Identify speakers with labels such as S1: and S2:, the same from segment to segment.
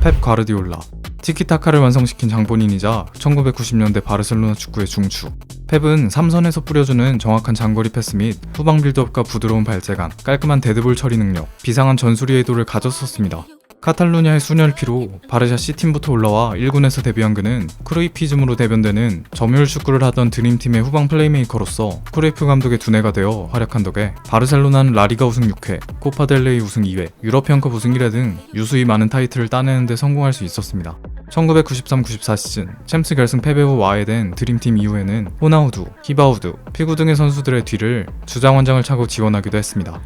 S1: 펩 과르디올라 티키타카를 완성시킨 장본인이자 1990년대 바르셀로나 축구의 중추 펩은 삼선에서 뿌려주는 정확한 장거리 패스 및 후방 빌드업과 부드러운 발재간, 깔끔한 데드볼 처리 능력, 비상한 전술의 의도를 가졌었습니다. 카탈루냐의 순혈 피로 바르샤 C팀부터 올라와 1군에서 데뷔한 그는 크루이피즘으로 대변되는 점유율 축구를 하던 드림팀의 후방 플레이메이커로서 크루이프 감독의 두뇌가 되어 활약한 덕에 바르셀로나는 라리가 우승 6회, 코파델레이 우승 2회, 유러피언컵 우승 1회 등 유수히 많은 타이틀을 따내는 데 성공할 수 있었습니다. 1993-94 시즌 챔스 결승 패배 후 와해된 드림팀 이후에는 호나우두, 히바우드, 피구 등의 선수들의 뒤를 주장 원장을 차고 지원하기도 했습니다.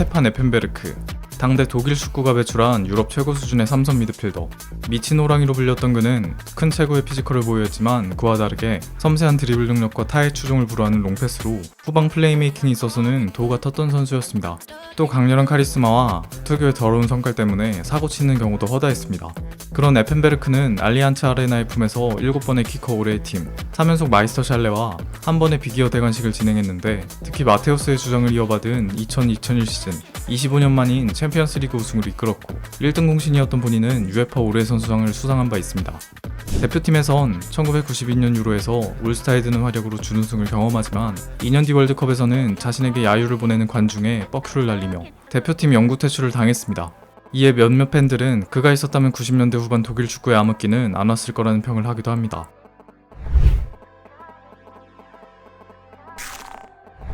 S1: 슈테판 에펜베르크 당대 독일 축구가 배출한 유럽 최고 수준의 삼선 미드필더 미친 호랑이로 불렸던 그는 큰 최고의 피지컬을 보였지만 그와 다르게 섬세한 드리블 능력과 타의 추종을 불허하는 롱패스로 후방 플레이메이킹에 있어서는 도가 텄던 선수였습니다. 또 강렬한 카리스마와 특유의 더러운 성깔 때문에 사고 치는 경우도 허다했습니다. 그런 에펜베르크는 알리안츠 아레나의 품에서 7번의 키커 올해의 팀, 3연속 마이스터 샬레와 한 번의 비기어 대관식을 진행했는데 특히 마테우스의 주장을 이어받은 2000-2001 시즌 25년 만인 챔피언스리그 우승을 이끌었고 1등 공신이었던 본인은 UEFA 올해 선수상을 수상한 바 있습니다. 대표팀에선 1992년 유로에서 올스타에 드는 화력으로 준우승을 경험하지만 2년 뒤 월드컵에서는 자신에게 야유를 보내는 관중에 뻐큐를 날리며 대표팀 영구 퇴출을 당했습니다. 이에 몇몇 팬들은 그가 있었다면 90년대 후반 독일 축구의 암흑기는 안 왔을 거라는 평을 하기도 합니다.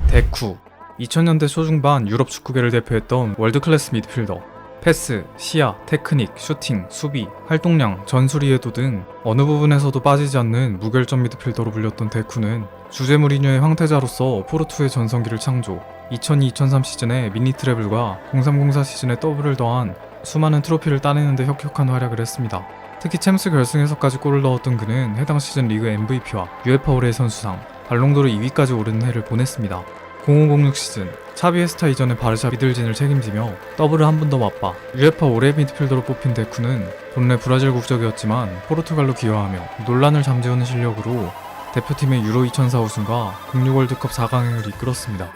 S1: 데쿠 2000년대 초중반 유럽 축구계를 대표했던 월드클래스 미드필더 패스, 시야, 테크닉, 슈팅, 수비, 활동량, 전술 이해도 등 어느 부분에서도 빠지지 않는 무결점 미드필더로 불렸던 데쿠는 주제 무리뉴의 황태자로서 포르투의 전성기를 창조 2002-2003 시즌에 미니 트래블과 03-04 시즌에 더블을 더한 수많은 트로피를 따내는데 혁혁한 활약을 했습니다. 특히 챔스 결승에서까지 골을 넣었던 그는 해당 시즌 리그 MVP와 UEFA 올해 선수상, 발롱도르 2위까지 오르는 해를 보냈습니다. 0506 시즌 차비에스타 이전의 바르샤 미들진을 책임지며 더블을 한 번 더 맛봐 UEFA 올해 미드필더로 뽑힌 데쿠는 본래 브라질 국적이었지만 포르투갈로 기여하며 논란을 잠재우는 실력으로 대표팀의 유로 2004 우승과 06 월드컵 4강행을 이끌었습니다.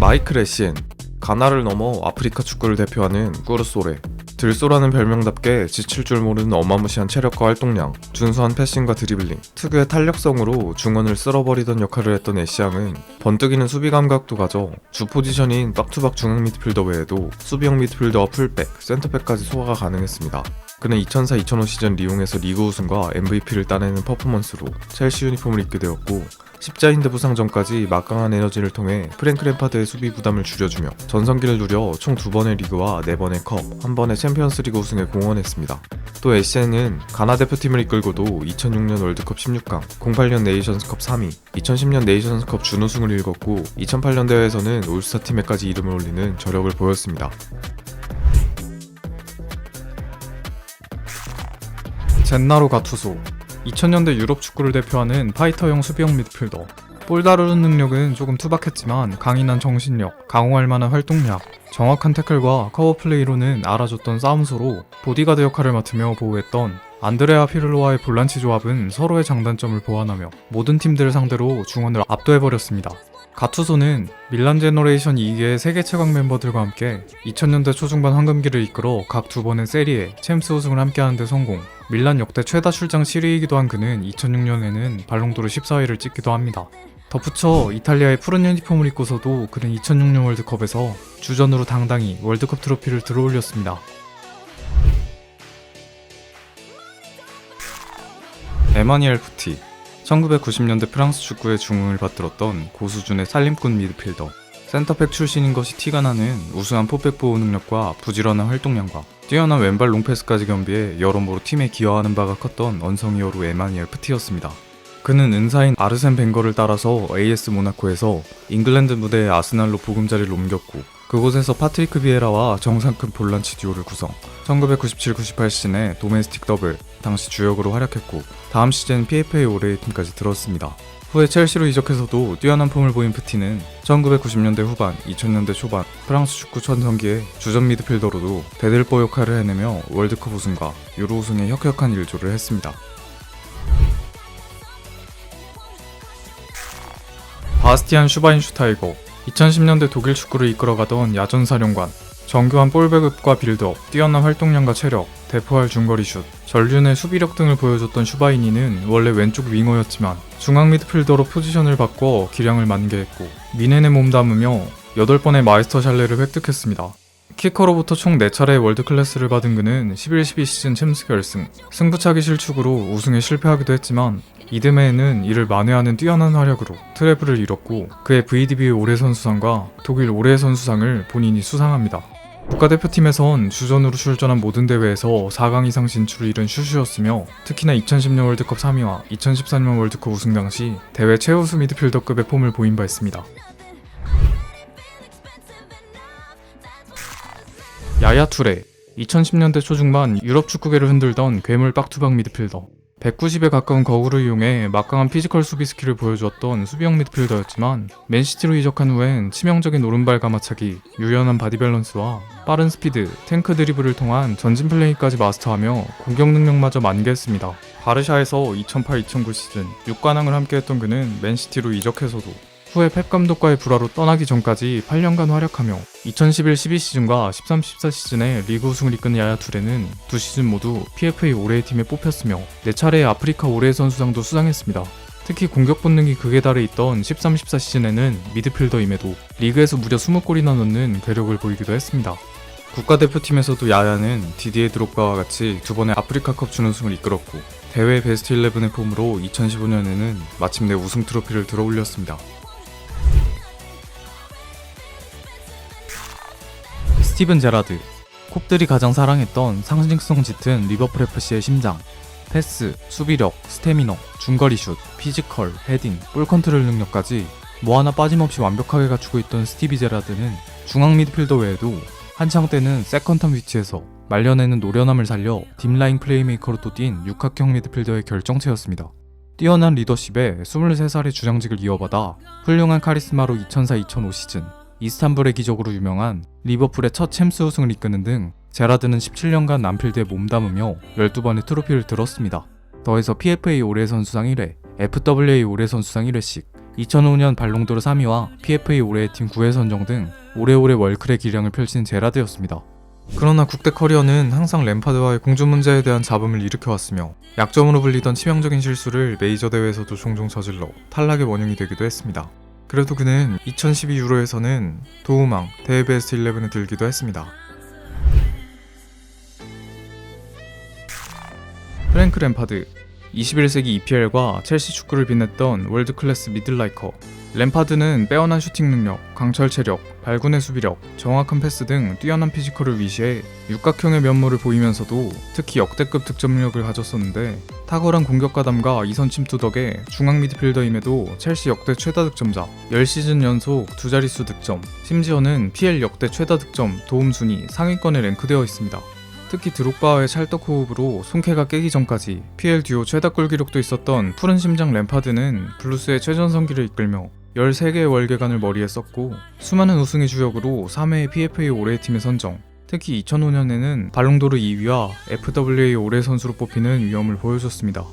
S2: 마이클 에시엔 가나를 넘어 아프리카 축구를 대표하는 꾸르소레 들소라는 별명답게 지칠 줄 모르는 어마무시한 체력과 활동량 준수한 패싱과 드리블링 특유의 탄력성으로 중원을 쓸어버리던 역할을 했던 에시앙은 번뜩이는 수비 감각도 가져 주 포지션인 박투박 중앙 미드필더 외에도 수비형 미드필더와 풀백, 센터백까지 소화가 가능했습니다. 그는 2004-2005 시즌 리옹에서 리그 우승과 MVP를 따내는 퍼포먼스로 첼시 유니폼을 입게 되었고 십자인대 부상 전까지 막강한 에너지를 통해 프랭크 램파드의 수비 부담을 줄여주며 전성기를 누려 총 두 번의 리그와 네 번의 컵, 한 번의 챔피언스리그 우승에 공헌했습니다. 또 에시엔은 가나 대표팀을 이끌고도 2006년 월드컵 16강, 08년 네이션스컵 3위, 2010년 네이션스컵 준우승을 일궜고 2008년 대회에서는 올스타 팀에까지 이름을 올리는 저력을 보였습니다.
S1: 젠나로 가투소 2000년대 유럽 축구를 대표하는 파이터형 수비형 미드필더 볼 다루는 능력은 조금 투박했지만 강인한 정신력, 강호할 만한 활동량, 정확한 태클과 커버 플레이로는 알아줬던 싸움소로 보디가드 역할을 맡으며 보호했던 안드레아 피를로와의 볼란치 조합은 서로의 장단점을 보완하며 모든 팀들을 상대로 중원을 압도해버렸습니다. 가투소는 밀란 제너레이션 2기의 세계 최강 멤버들과 함께 2000년대 초중반 황금기를 이끌어 각 두 번의 세리에 챔스 우승을 함께하는 데 성공. 밀란 역대 최다 출장 7위이기도 한 그는 2006년에는 발롱도르 14위를 찍기도 합니다. 덧붙여 이탈리아의 푸른 유니폼을 입고서도 그는 2006년 월드컵에서 주전으로 당당히 월드컵 트로피를 들어올렸습니다. 에마니엘 푸티 1990년대 프랑스 축구의 중흥을 받들었던 고수준의 살림꾼 미드필더 센터백 출신인 것이 티가 나는 우수한 포백 보호 능력과 부지런한 활동량과 뛰어난 왼발 롱패스까지 겸비해 여러모로 팀에 기여하는 바가 컸던 언성이어로 에마니엘 푸티였습니다. 그는 은사인 아르센 벵거를 따라서 AS 모나코에서 잉글랜드 무대의 아스날로 보금자리를 옮겼고 그곳에서 파트리크 비에라와 정상급 볼란치 듀오를 구성 1997-98 시즌에 도메스틱 더블 당시 주역으로 활약했고 다음 시즌 PFA 올해의 팀까지 들었습니다. 후에 첼시로 이적해서도 뛰어난 폼을 보인 프티는 1990년대 후반, 2000년대 초반 프랑스 축구 전성기에 주전 미드필더로도 대들보 역할을 해내며 월드컵 우승과 유로 우승에 혁혁한 일조를 했습니다. 바스티안 슈바인슈타이거 2010년대 독일 축구를 이끌어가던 야전 사령관 정교한 볼 배급과 빌드업, 뛰어난 활동량과 체력, 대포할 중거리 슛, 전륜 의 수비력 등을 보여줬던 슈바이니는 원래 왼쪽 윙어였지만 중앙 미드필더로 포지션을 바꿔 기량을 만개했고 미넨에 몸담으며 8번의 마이스터 샬레를 획득했습니다. 키커로부터 총 4차례의 월드클래스를 받은 그는 11-12 시즌 챔스 결승, 승부차기 실축으로 우승에 실패하기도 했지만 이듬해에는 이를 만회하는 뛰어난 활약으로 트래블을 이뤘고 그의 VDB 올해 선수상과 독일 올해 선수상을 본인이 수상합니다. 국가대표팀에선 주전으로 출전한 모든 대회에서 4강 이상 진출을 이룬 슈슈였으며 특히나 2010년 월드컵 3위와 2014년 월드컵 우승 당시 대회 최우수 미드필더급의 폼을 보인 바 있습니다. 야야 투레 2010년대 초중반 유럽 축구계를 흔들던 괴물 빡투박 미드필더 190에 가까운 거구를 이용해 막강한 피지컬 수비 스킬을 보여주었던 수비형 미드필더였지만 맨시티로 이적한 후엔 치명적인 오른발 가마차기, 유연한 바디 밸런스와 빠른 스피드, 탱크 드리블을 통한 전진 플레이까지 마스터하며 공격 능력마저 만개했습니다. 바르샤에서 2008-2009 시즌 6관왕을 함께했던 그는 맨시티로 이적해서도 후에 펩 감독과의 불화로 떠나기 전까지 8년간 활약하며 2011-12 시즌과 13-14 시즌에 리그 우승을 이끈 야야 투레는 두 시즌 모두 PFA 올해의 팀에 뽑혔으며 4차례의 아프리카 올해의 선수상도 수상했습니다. 특히 공격 본능이 극에 달해 있던 13-14 시즌에는 미드필더임에도 리그에서 무려 20골이나 넣는 괴력을 보이기도 했습니다. 국가대표팀에서도 야야는 디디에 드록바와 같이 두 번의 아프리카컵 준우승을 이끌었고 대회 베스트 11의 폼으로 2015년에는 마침내 우승 트로피를 들어올렸습니다. 스티븐 제라드 콥들이 가장 사랑했던 상징성 짙은 리버풀 FC의 심장 패스, 수비력, 스태미너, 중거리 슛, 피지컬, 헤딩, 볼 컨트롤 능력까지 뭐 하나 빠짐없이 완벽하게 갖추고 있던 스티비 제라드는 중앙 미드필더 외에도 한창 때는 세컨텀 위치에서 말년에는 노련함을 살려 딥라인 플레이메이커로 뛴 육각형 미드필더의 결정체였습니다. 뛰어난 리더십에 23살의 주장직을 이어받아 훌륭한 카리스마로 2004-2005 시즌 이스탄불의 기적으로 유명한 리버풀의 첫 챔스 우승을 이끄는 등 제라드는 17년간 남필드에 몸담으며 12번의 트로피를 들었습니다. 더해서 PFA 올해 선수상 1회, FWA 올해 선수상 1회씩, 2005년 발롱도르 3위와 PFA 올해의 팀 9회 선정 등 오래오래 월클의 기량을 펼친 제라드였습니다. 그러나 국대 커리어는 항상 램파드와의 공주 문제에 대한 잡음을 일으켜왔으며 약점으로 불리던 치명적인 실수를 메이저 대회에서도 종종 저질러 탈락의 원흉이 되기도 했습니다. 그래도 그는 2012 유로에서는 도우망 대회 베스트 11에 들기도 했습니다. 프랭크 램파드 21세기 EPL과 첼시 축구를 빛냈던 월드 클래스 미들라이커 램파드는 빼어난 슈팅 능력, 강철 체력, 발군의 수비력, 정확한 패스 등 뛰어난 피지컬을 위시해 육각형의 면모를 보이면서도 특히 역대급 득점력을 가졌었는데 탁월한 공격 가담과 이선 침투 덕에 중앙 미드필더임에도 첼시 역대 최다 득점자 10시즌 연속 두 자릿수 득점 심지어는 PL 역대 최다 득점 도움 순위 상위권에 랭크되어 있습니다. 특히 드록바와의 찰떡 호흡으로 손캐가 깨기 전까지 PL 듀오 최다 골 기록도 있었던 푸른 심장 램파드는 블루스의 최전성기를 이끌며 13개의 월계관을 머리에 썼고 수많은 우승의 주역으로 3회의 PFA 올해의 팀에 선정 특히 2005년에는 발롱도르 2위와 FWA 올해 선수로 뽑히는 위험을 보여줬습니다.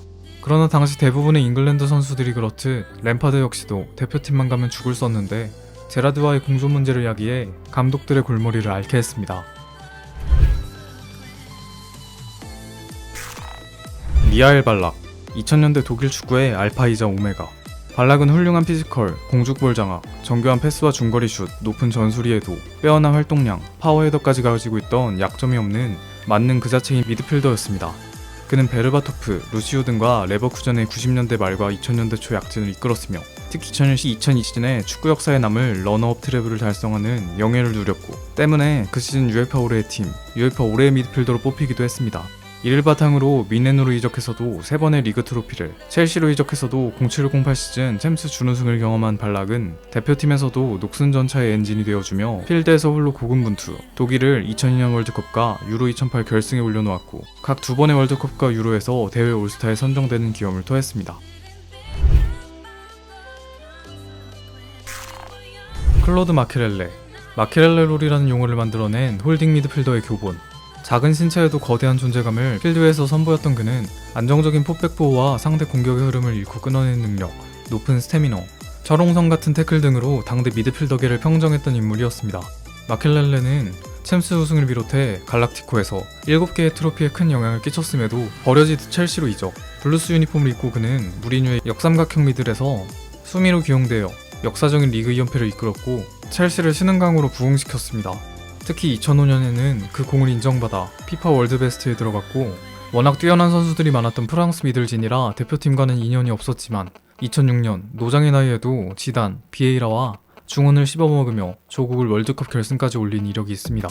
S1: 그러나 당시 대부분의 잉글랜드 선수들이 그렇듯 램파드 역시도 대표팀만 가면 죽을 썼는데 제라드와의 공존 문제를 야기해 감독들의 골머리를 앓게 했습니다. 미하엘 발락 2000년대 독일 축구의 알파이자 오메가 발락은 훌륭한 피지컬, 공중볼 장악, 정교한 패스와 중거리 슛, 높은 전술이에도 빼어난 활동량, 파워헤더까지 가지고 있던 약점이 없는 맞는 그 자체인 미드필더였습니다. 그는 베르바토프, 루시우 등과 레버쿠전의 90년대 말과 2000년대 초 약진을 이끌었으며 특히 2000년시 2002시즌에 축구 역사에 남을 러너업 트래블을 달성하는 영예를 누렸고 때문에 그 시즌 UEFA 올해의 팀, UEFA 올해의 미드필더로 뽑히기도 했습니다. 이를 바탕으로 미넨으로 이적해서도 3번의 리그 트로피를, 첼시로 이적해서도 07-08 시즌 챔스 준우승을 경험한 발락은 대표팀에서도 녹슨 전차의 엔진이 되어주며 필드에서 홀로 고군분투, 독일을 2002년 월드컵과 유로 2008 결승에 올려놓았고 각 두 번의 월드컵과 유로에서 대회 올스타에 선정되는 기염을 토했습니다. 클로드 마케렐레 마케렐레 롤이라는 용어를 만들어낸 홀딩 미드필더의 교본 작은 신체에도 거대한 존재감을 필드에서 선보였던 그는 안정적인 포백 보호와 상대 공격의 흐름을 잃고 끊어내는 능력, 높은 스태미너, 철옹성 같은 태클 등으로 당대 미드필더계를 평정했던 인물이었습니다. 마켈렐레는 챔스 우승을 비롯해 갈락티코에서 7개의 트로피에 큰 영향을 끼쳤음에도 버려지듯 첼시로 이적, 블루스 유니폼을 입고 그는 무리뉴의 역삼각형 미들에서 수미로 기용되어 역사적인 리그 2연패를 이끌었고 첼시를 신흥강으로 부흥시켰습니다. 특히 2005년에는 그 공을 인정받아 피파 월드베스트에 들어갔고 워낙 뛰어난 선수들이 많았던 프랑스 미들진이라 대표팀과는 인연이 없었지만 2006년 노장의 나이에도 지단, 비에이라와 중원을 씹어먹으며 조국을 월드컵 결승까지 올린 이력이 있습니다.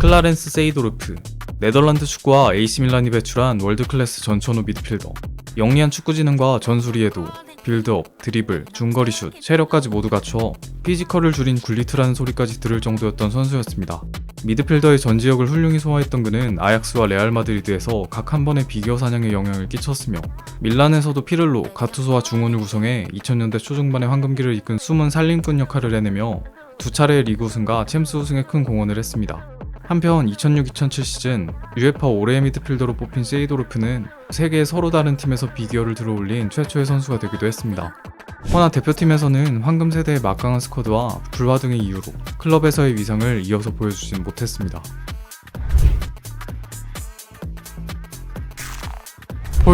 S1: 클라렌스 세이도르프 네덜란드 축구와 AC 밀란이 배출한 월드클래스 전천후 미드필더 영리한 축구지능과 전술이에도 빌드업, 드리블, 중거리 슛, 체력까지 모두 갖춰 피지컬을 줄인 굴리트라는 소리까지 들을 정도였던 선수였습니다. 미드필더의 전 지역을 훌륭히 소화했던 그는 아약스와 레알 마드리드에서 각 한 번의 비교 사냥에 영향을 끼쳤으며 밀란에서도 피를로, 가투소와 중원을 구성해 2000년대 초중반의 황금기를 이끈 숨은 살림꾼 역할을 해내며 두 차례의 리그 우승과 챔스 우승에 큰 공헌을 했습니다. 한편 2006-2007 시즌 UEFA 올해의 미드필더로 뽑힌 세이도르프는 세계의 서로 다른 팀에서 비기어를 들어올린 최초의 선수가 되기도 했습니다. 허나 대표팀에서는 황금 세대의 막강한 스쿼드와 불화 등의 이유로 클럽에서의 위상을 이어서 보여주진 못했습니다.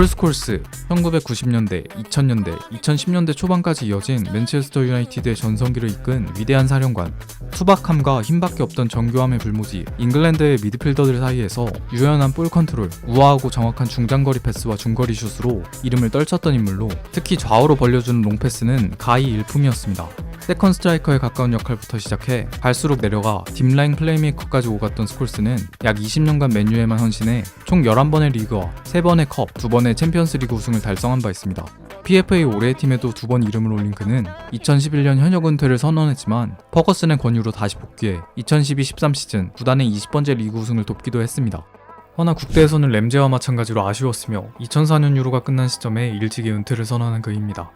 S1: 폴 스 콜스 1990년대, 2000년대, 2010년대 초반까지 이어진 맨체스터 유나이티드의 전성기를 이끈 위대한 사령관 투박함과 힘밖에 없던 정교함의 불모지 잉글랜드의 미드필더들 사이에서 유연한 볼 컨트롤, 우아하고 정확한 중장거리 패스와 중거리 슛으로 이름을 떨쳤던 인물로 특히 좌우로 벌려주는 롱패스는 가히 일품이었습니다. 세컨 스트라이커에 가까운 역할부터 시작해 갈수록 내려가 딥라인 플레이메이커까지 오갔던 스콜스는 약 20년간 맨유에만 헌신해 총 11번의 리그와 3번의 컵, 2번의 챔피언스 리그 우승을 달성한 바 있습니다. PFA 올해의 팀에도 두 번 이름을 올린 그는 2011년 현역 은퇴를 선언했지만 퍼거슨의 권유로 다시 복귀해 2012-13 시즌 구단의 20번째 리그 우승을 돕기도 했습니다. 허나 국대에서는 램제와 마찬가지로 아쉬웠으며 2004년 유로가 끝난 시점에 일찍이 은퇴를 선언한 그입니다.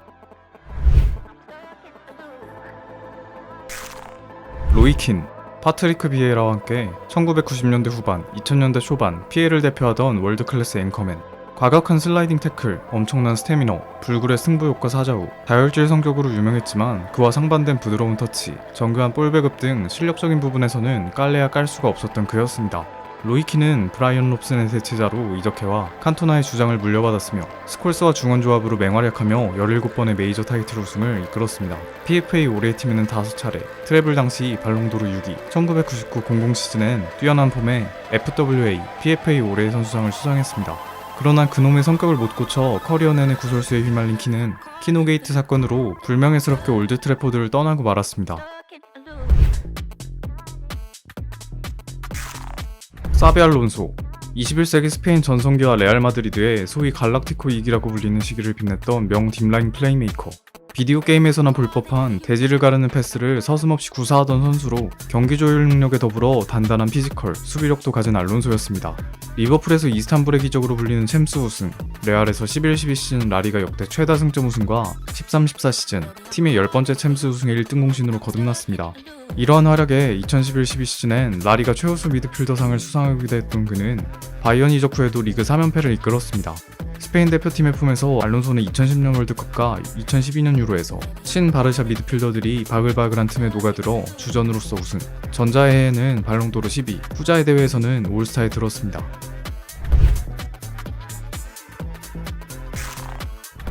S1: 로이킨, 파트리크 비에라와 함께 1990년대 후반, 2000년대 초반 피에를 대표하던 월드클래스 앵커맨. 과격한 슬라이딩 태클, 엄청난 스태미너, 불굴의 승부욕과 사자후, 다혈질 성격으로 유명했지만 그와 상반된 부드러운 터치, 정교한 볼 배급 등 실력적인 부분에서는 깔래야 깔 수가 없었던 그였습니다. 로이키는 브라이언 롭슨의 대체자로 이적해와 칸토나의 주장을 물려받았으며 스콜스와 중원 조합으로 맹활약하며 17번의 메이저 타이틀 우승을 이끌었습니다. PFA 올해의 팀에는 5차례, 트래블 당시 발롱도르 6위, 1999-00 시즌엔 뛰어난 폼에 FWA, PFA 올해의 선수상을 수상했습니다. 그러나 그놈의 성격을 못 고쳐 커리어 내내 구설수에 휘말린 키는 키노게이트 사건으로 불명예스럽게 올드 트래포드를 떠나고 말았습니다. 사비 알론소 21세기 스페인 전성기와 레알 마드리드의 소위 갈락티코 이기라고 불리는 시기를 빛냈던 명 딥라인 플레이메이커 비디오 게임에서나 볼 법한 대지를 가르는 패스를 서슴없이 구사하던 선수로 경기 조율 능력에 더불어 단단한 피지컬, 수비력도 가진 알론소였습니다. 리버풀에서 이스탄불의 기적으로 불리는 챔스 우승, 레알에서 11-12 시즌 라리가 역대 최다 승점 우승과 13-14 시즌 팀의 10번째 챔스 우승의 1등 공신으로 거듭났습니다. 이러한 활약에 2011-12 시즌엔 라리가 최우수 미드필더상을 수상하기도 했던 그는 바이언 이적 후에도 리그 3연패를 이끌었습니다. 스페인 대표팀의 품에서 알론소는 2010년 월드컵과 2012년 유로에서 친 바르샤 미드필더들이 바글바글한 틈에 녹아들어 주전으로서 우승, 전자해에는 발롱도르 12, 후자의 대회에서는 올스타에 들었습니다.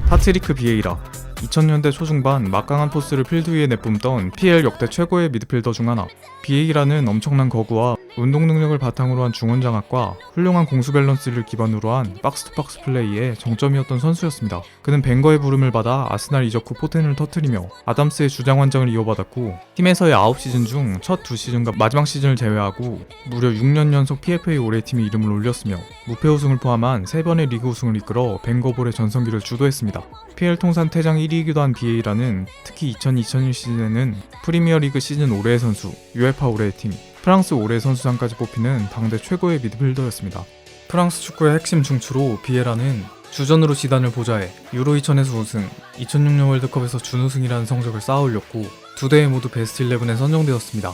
S1: 파트리크 비에이라. 2000년대 초중반 막강한 포스를 필드 위에 내뿜던 PL 역대 최고의 미드필더 중 하나. 비에이라는 엄청난 거구와 운동 능력을 바탕으로 한 중원 장악과 훌륭한 공수 밸런스를 기반으로 한 박스투박스 플레이의 정점이었던 선수였습니다. 그는 벵거의 부름을 받아 아스날 이적 후 포텐을 터트리며 아담스의 주장 완장을 이어받았고 팀에서의 9시즌 중첫두 시즌과 마지막 시즌을 제외하고 무려 6년 연속 PFA 올해 팀의 이름을 올렸으며 무패 우승을 포함한 3번의 리그 우승을 이끌어 벵거볼의 전성기를 주도했습니다. PL 통산 퇴장 1위이기도 한 BA라는 특히 2000-2001 시즌에는 프리미어리그 시즌 올해의 선수, UEFA 올해의 팀, 프랑스 올해 선수상까지 뽑히는 당대 최고의 미드필더였습니다. 프랑스 축구의 핵심 중추로 비에라는 주전으로 지단을 보좌해 유로 2000에서 우승, 2006년 월드컵에서 준우승이라는 성적을 쌓아 올렸고 두 대회 모두 베스트 11에 선정되었습니다.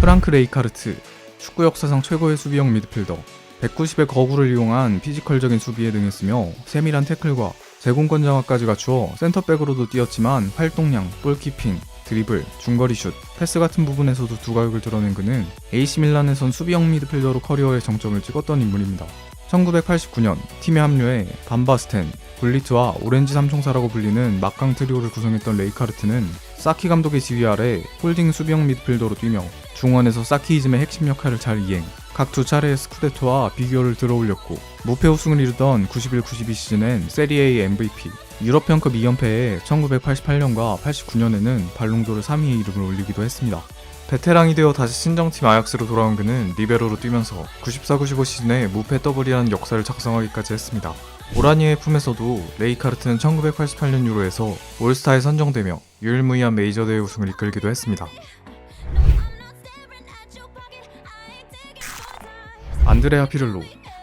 S1: 프랑크 레이카르트, 축구 역사상 최고의 수비형 미드필더, 190의 거구를 이용한 피지컬적인 수비에 능했으며 세밀한 태클과 제공권 장악까지 갖추어 센터백으로도 뛰었지만 활동량, 볼키핑, 드리블, 중거리 슛, 패스 같은 부분에서도 두각을 드러낸 그는 AC 밀란에선 수비형 미드필더로 커리어의 정점을 찍었던 인물입니다. 1989년 팀에 합류해 반바스텐, 굴리트와 오렌지 삼총사라고 불리는 막강 트리오를 구성했던 레이카르트는 사키 감독의 지휘 아래 홀딩 수비형 미드필더로 뛰며 중원에서 사키이즘의 핵심 역할을 잘 이행, 각 두 차례의 스쿠데토와 비교를 들어올렸고 무패 우승을 이루던 91-92 시즌엔 세리에의 MVP, 유럽편컵 2연패에 1988년과 89년에는 발롱도르 3위의 이름을 올리기도 했습니다. 베테랑이 되어 다시 친정팀 아약스로 돌아온 그는 리베로로 뛰면서 94-95 시즌에 무패 더블이라는 역사를 작성하기까지 했습니다. 오라니의 품에서도 레이카르트는 1988년 유로에서 올스타에 선정되며 유일무이한 메이저 대회 우승을 이끌기도 했습니다. 안드레아 피를로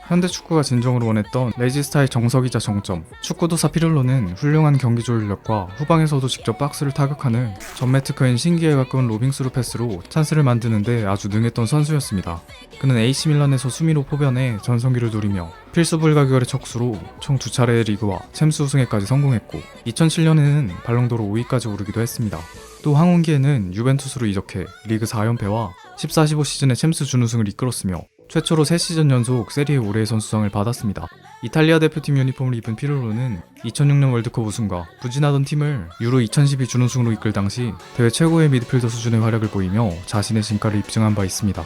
S1: 현대 축구가 진정으로 원했던 레지스타의 정석이자 정점 축구도사 피를로는 훌륭한 경기 조율력과 후방에서도 직접 박스를 타격하는 전매트크인 신기에 가까운 로빙스루 패스로 찬스를 만드는데 아주 능했던 선수였습니다. 그는 AC 밀란에서 수미로 포변해 전성기를 누리며 필수 불가결의 척수로 총 두 차례의 리그와 챔스 우승에까지 성공했고 2007년에는 발롱도르 5위까지 오르기도 했습니다. 또 황혼기에는 유벤투스로 이적해 리그 4연패와 14-15 시즌의 챔스 준우승을 이끌었으며 최초로 3시즌 연속 세리에 올해의 선수상을 받았습니다. 이탈리아 대표팀 유니폼을 입은 피르로는 2006년 월드컵 우승과 부진하던 팀을 유로 2012 준우승으로 이끌 당시 대회 최고의 미드필더 수준의 활약을 보이며 자신의 진가를 입증한 바 있습니다.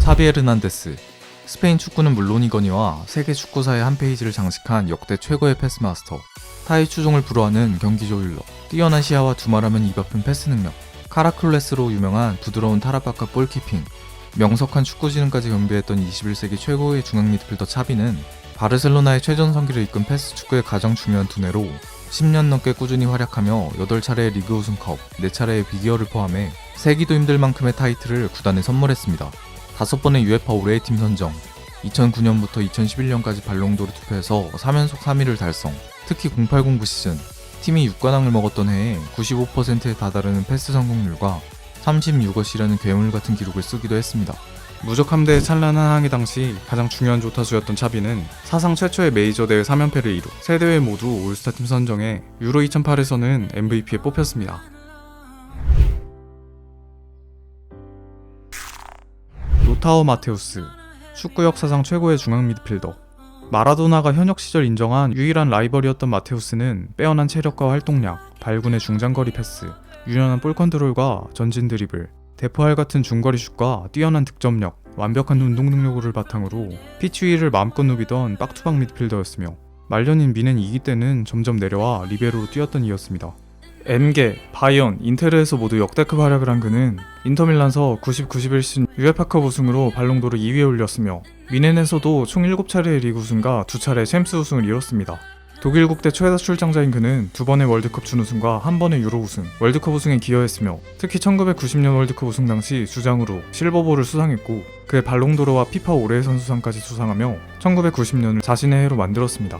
S1: 사비 에르난데스 스페인 축구는 물론이거니와 세계 축구사의 한 페이지를 장식한 역대 최고의 패스 마스터 타의 추종을 불허하는 경기 조율러 뛰어난 시야와 두말하면 입 아픈 패스 능력 카라클레스로 유명한 부드러운 타락박과 볼키핑, 명석한 축구 지능까지 경비했던 21세기 최고의 중앙 미드필더 차비는 바르셀로나의 최전성기를 이끈 패스 축구의 가장 중요한 두뇌로 10년 넘게 꾸준히 활약하며 8차례의 리그 우승컵, 4차례의 비기어를 포함해 세기도 힘들 만큼의 타이틀을 구단에 선물했습니다. 다섯 번의 UEFA 올해의 팀 선정, 2009년부터 2011년까지 발롱도르 투표에서 3연속 3위를 달성, 특히 0809 시즌 팀이 6관왕을 먹었던 해에 95%에 다다르는 패스 성공률과 36어시라는 괴물 같은 기록을 쓰기도 했습니다. 무적 함대의 찬란한 항해 당시 가장 중요한 조타수였던 차비는 사상 최초의 메이저 대회 3연패를 이루 세 대회 모두 올스타팀 선정해 유로 2008에서는 MVP에 뽑혔습니다. 로타오 마테우스 축구 역사상 최고의 중앙 미드필더 마라도나가 현역 시절 인정한 유일한 라이벌이었던 마테우스는 빼어난 체력과 활동량, 발군의 중장거리 패스, 유연한 볼 컨트롤과 전진 드리블, 대포알 같은 중거리 슛과 뛰어난 득점력, 완벽한 운동 능력을 바탕으로 피치 위를 마음껏 누비던 빡투박 미드필더였으며 말년인 미넨 2기 때는 점점 내려와 리베로로 뛰었던 이였습니다. 엠게, 바이언, 인테르에서 모두 역대급 활약을 한 그는 인터밀란서 90-91 시즌 유에파컵 우승으로 발롱도르 2위에 올렸으며 미넨에서도 총 7차례의 리그 우승과 2차례 챔스 우승을 이뤘습니다. 독일 국대 최다 출장자인 그는 두 번의 월드컵 준우승과 한 번의 유로 우승, 월드컵 우승에 기여했으며 특히 1990년 월드컵 우승 당시 주장으로 실버볼을 수상했고 그의 발롱도르와 피파 올해의 선수상까지 수상하며 1990년을 자신의 해로 만들었습니다.